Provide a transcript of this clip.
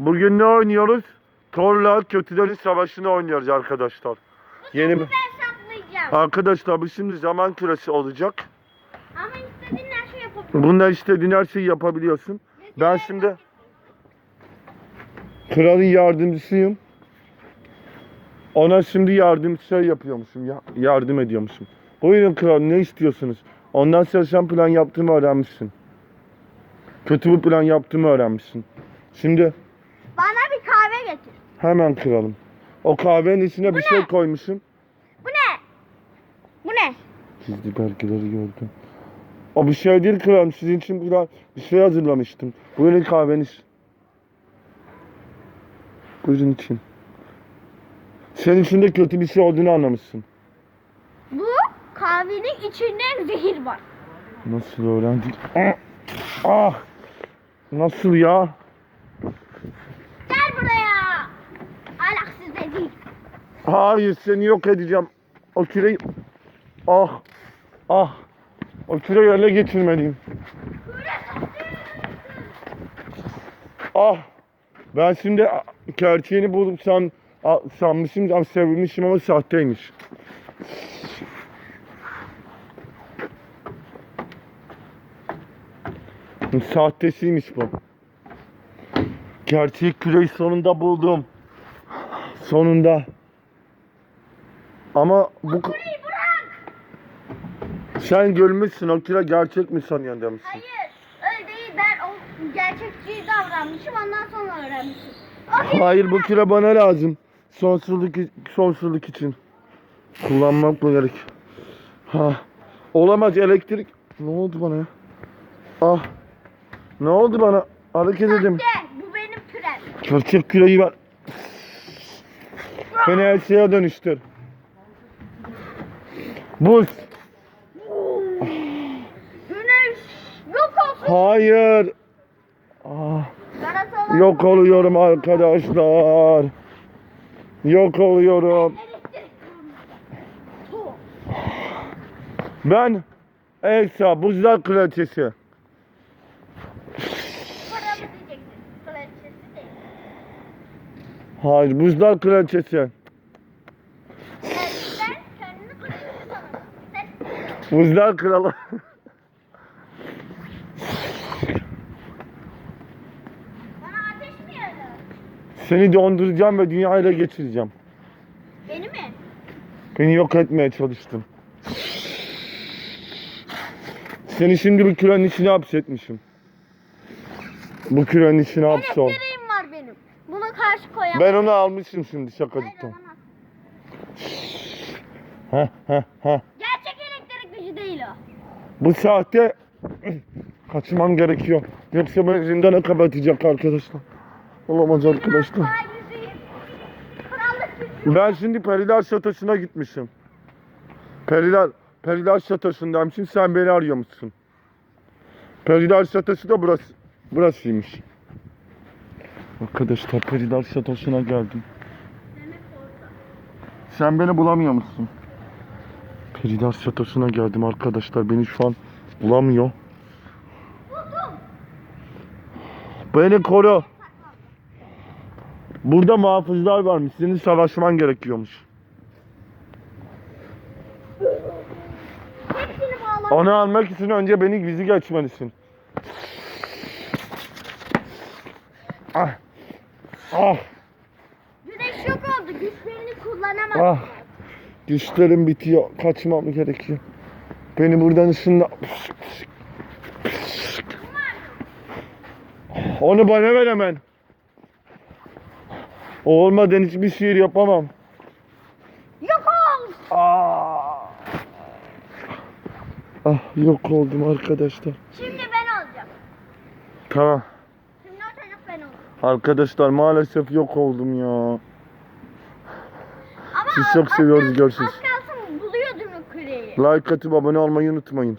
Bugün ne oynuyoruz? Thor'la kötülerin savaşını oynuyoruz arkadaşlar. Yeni. Ben saklayacağım. Arkadaşlar bu şimdi zaman küresi olacak. Ama istediğin her şeyi yapabilirim. Bunda istediğin her şeyi yapabiliyorsun. Ben şimdi kralın yardımcısıyım. Ona şimdi yardım şey yapıyormuşum. Ya, yardım ediyormuşum. Buyurun kral ne istiyorsunuz? Ondan sonra sen plan yaptığımı öğrenmişsin. Kötü bir plan yaptığımı öğrenmişsin. Şimdi Bana bir kahve getir. hemen kralım. O kahvenin içine bir şey koymuşum. Bu ne? Bu ne? Gizli belgeleri gördüm. O bir şey değil kralım. Sizin için biraz bir şey hazırlamıştım. Buyurun kahveniz. Buyurun için. Senin içinde kötü bir şey olduğunu anlamışsın. Bu kahvenin içinde zehir var. Nasıl öğrendin? Ah! ah! Nasıl ya? Hayır seni yok edeceğim. O küreyi... Ah! Ah! O küreyi ele getirmeliyim. Ah! Ben şimdi gerçeğini bulup san, sanmışım, sevilmişim ama sahteymiş. Sahtesiymiş bu. Gerçek küreyi sonunda buldum. Sonunda. Ama bu... Sen görmüşsün o küre gerçek mi sanıyorsun demişsin. Hayır. Öyle değil. Ben o gerçekçi davranmışım. Ondan sonra öğrenmişim. Hayır bu küre bana lazım. Sonsuzluk, sonsuzluk için. Kullanmak mı gerek? Ha. Olamaz elektrik. Ne oldu bana ya? Ah. Ne oldu bana? Hareket edeyim. Bu benim kürem. Gerçek küreyi ver. Beni her şeye dönüştür. Buz. Güneş. Yok olsun. Hayır. Ah. Yok oluyorum arkadaşlar. Yok oluyorum. Ben Elsa Buzlar Kraliçesi. Hayır Buzlar Kraliçesi. Buzlar Kralı. bana ateş mi yedin? Seni donduracağım ve dünyayla geçireceğim. Beni mi? Beni yok etmeye çalıştın. Seni şimdi bir kürenin içine hapsetmişim. Bu kürenin içine hapsol. Elektriğim var benim. Buna karşı koyamam. Ben onu almışım şimdi Hayır, şakacıktan. alamam. Heh heh heh. Gerçek elektrik gücü değil o. Bu saatte kaçmam gerekiyor. Yoksa beni zindana kapatacak arkadaşlar. Olamaz arkadaşlar. Ben şimdi Periler Şatosu'na gitmişim. Periler, Periler Şatosu'ndaymışım. Sen beni arıyormuşsun. Periler Şatosu da burası. Burasıymış. Arkadaşlar Periler Şatosu'na geldim. Sen beni bulamıyor musun? Periler Şatosu'na geldim arkadaşlar. Beni şu an bulamıyor. Beni koru. Burada muhafızlar varmış. Senin savaşman gerekiyormuş. Onu almak için önce beni gizli geçmelisin. Ah. Ah. Güneş yok oldu. Güçlerini kullanamaz. Ah. Güçlerim bitiyor. Kaçmam gerekiyor. Beni buradan ışınla... Onu bana ver hemen. O olmadan hiçbir şiir yapamam. Yok ol. Ah. Ah yok oldum arkadaşlar. Şimdi ben olacağım. Tamam. Şimdi o çocuk ben olacağım. Arkadaşlar maalesef yok oldum ya. Sizi çok seviyoruz, görüşürüz. Az kalsın buluyordum o küreyi. Like atıp abone olmayı unutmayın.